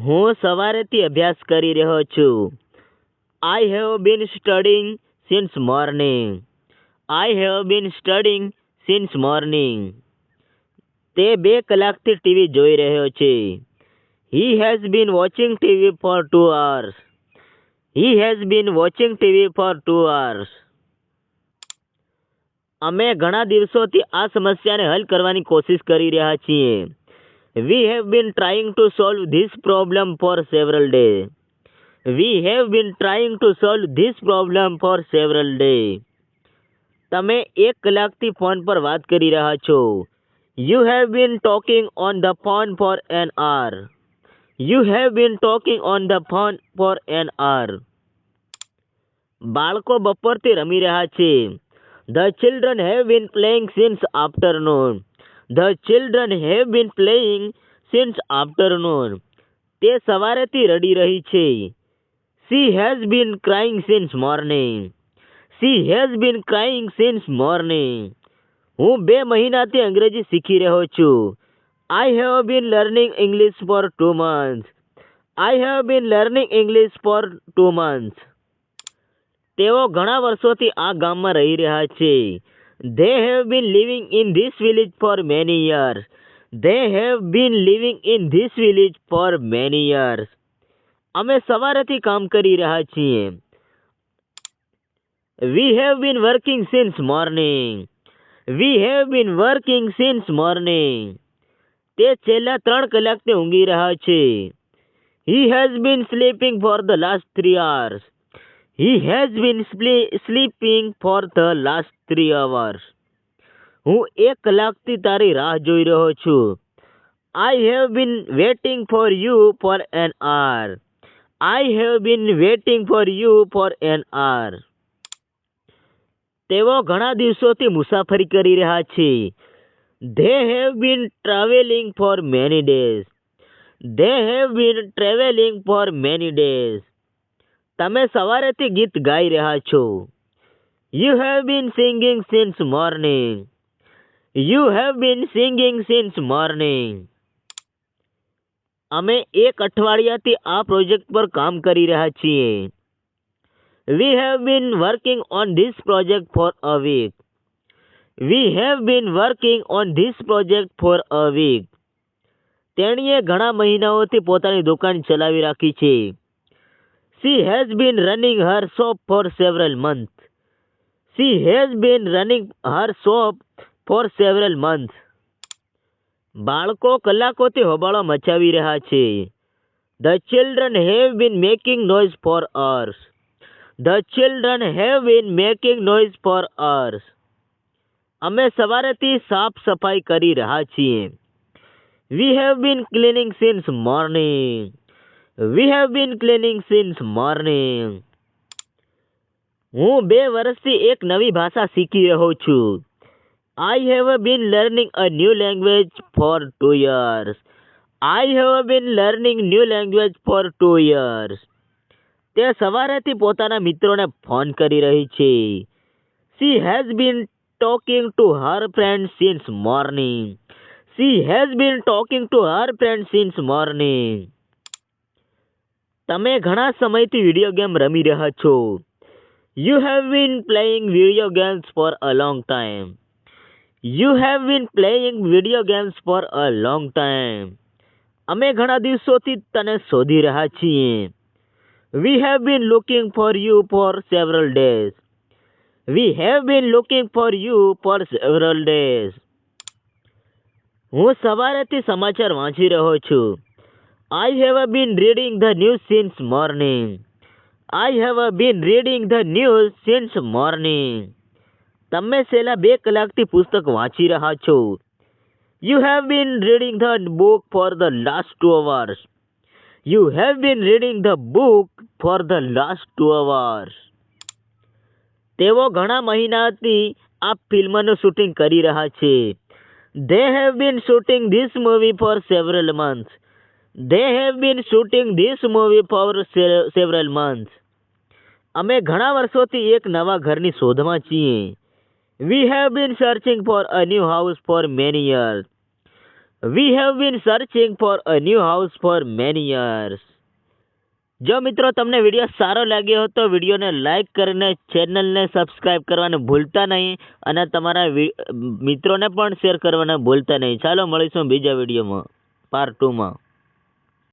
હું સવારેથી અભ્યાસ કરી રહ્યો છું I have been studying since morning I have been studying since morning તે બે કલાકથી ટીવી જોઈ રહ્યો છે he has been watching TV for two hours he has been watching TV for two hours અમે ઘણા દિવસોથી આ સમસ્યાને હલ કરવાની કોશિશ કરી રહ્યા છીએ We have been trying to solve this problem for several days. We have been trying to solve this problem for several days. તમે એક કલાકથી ફોન પર વાત કરી રહ્યા છો you have been talking on the phone for an hour you have been talking on the phone for an hour બાળકો બપોરથી રમી રહ્યા છે the children have been playing since afternoon the children have been playing since afternoon તે સવારેથી રડી રહી છે she has been crying since morning she has been crying since morning હું બે મહિનાથી અંગ્રેજી શીખી રહ્યો છું I have been learning English for two month I have been learning English for two month તેઓ ઘણા વર્ષોથી આ ગામમાં રહી રહ્યા છે They have been living in this village for many years. They have been living in this village for many years. અમે સવારેથી કામ કરી રહ્યા છીએ we have been working since morning we have been working since morning તે છેલ્લા ત્રણ કલાકથી ઊંઘી રહ્યા છે he has been sleeping for the last three hours he has been sleeping for the last three hours હું એક કલાકથી તારી રાહ જોઈ રહ્યો છું I have been waiting for you for an hour I have been waiting for you for an hour તેઓ ઘણા દિવસોથી મુસાફરી કરી રહ્યા છે they have been travelling for many days they have been travelling for many days તમે સવારેથી ગીત ગાઈ રહ્યા છો you have been singing since morning you have been singing since morning અમે એક અઠવાડિયાથી આ પ્રોજેક્ટ પર કામ કરી રહ્યા છીએ we have been working on this project for a week we have been working on this project for a week તેણીએ ઘણા મહિનાઓથી પોતાની દુકાન ચલાવી રાખી છે She has been running her shop for several months. She has been running her shop for several months. બાળકો કલાકોથી હોબાળો મચાવી રહ્યા છે the children have been making noise for hours the children have been making noise for hours અમે સવારેથી સાફ સફાઈ કરી રહ્યા છીએ we have been cleaning since morning we have been cleaning since morning હું બે વર્ષથી એક નવી ભાષા શીખી રહ્યો છું I have been learning a new language for two years I have been learning new language for two years તે સવારેથી પોતાના મિત્રોને ફોન કરી રહી છે she has been talking to her friend since morning she has been talking to her friend since morning તમે ઘણા સમયથી વિડીયો ગેમ રમી રહ્યા છો you have been playing video games for a long time you have been playing video games for a long time અમે ઘણા દિવસોથી તને શોધી રહ્યા છીએ we have been looking for you for several days we have been looking for you for several days હું સવારેથી સમાચાર વાંચી રહ્યો છું I have been reading the news since morning I have been reading the news since morning તમે છેલ્લા બે કલાકથી પુસ્તક વાંચી રહ્યા છો you have been reading the book for the last two hours you have been reading the book for the last two hours તેઓ ઘણા મહિનાથી આ ફિલ્મનું શૂટિંગ કરી રહ્યા છે they have been shooting this movie for several months they have been shooting this movie for several month અમે ઘણા વર્ષોથી એક નવા ઘરની શોધમાં છીએ we have been searching for a new house for many years we have been searching for a new house for many years જો મિત્રો તમને વિડીયો સારો લાગ્યો હોય તો વિડીયોને લાઇક કરીને ચેનલને સબસ્ક્રાઈબ કરવાનું ભૂલતા નહીં અને તમારા મિત્રોને પણ શેર કરવાને ભૂલતા નહીં ચાલો મળીશું બીજા વિડીયોમાં પાર્ટ ટુમાં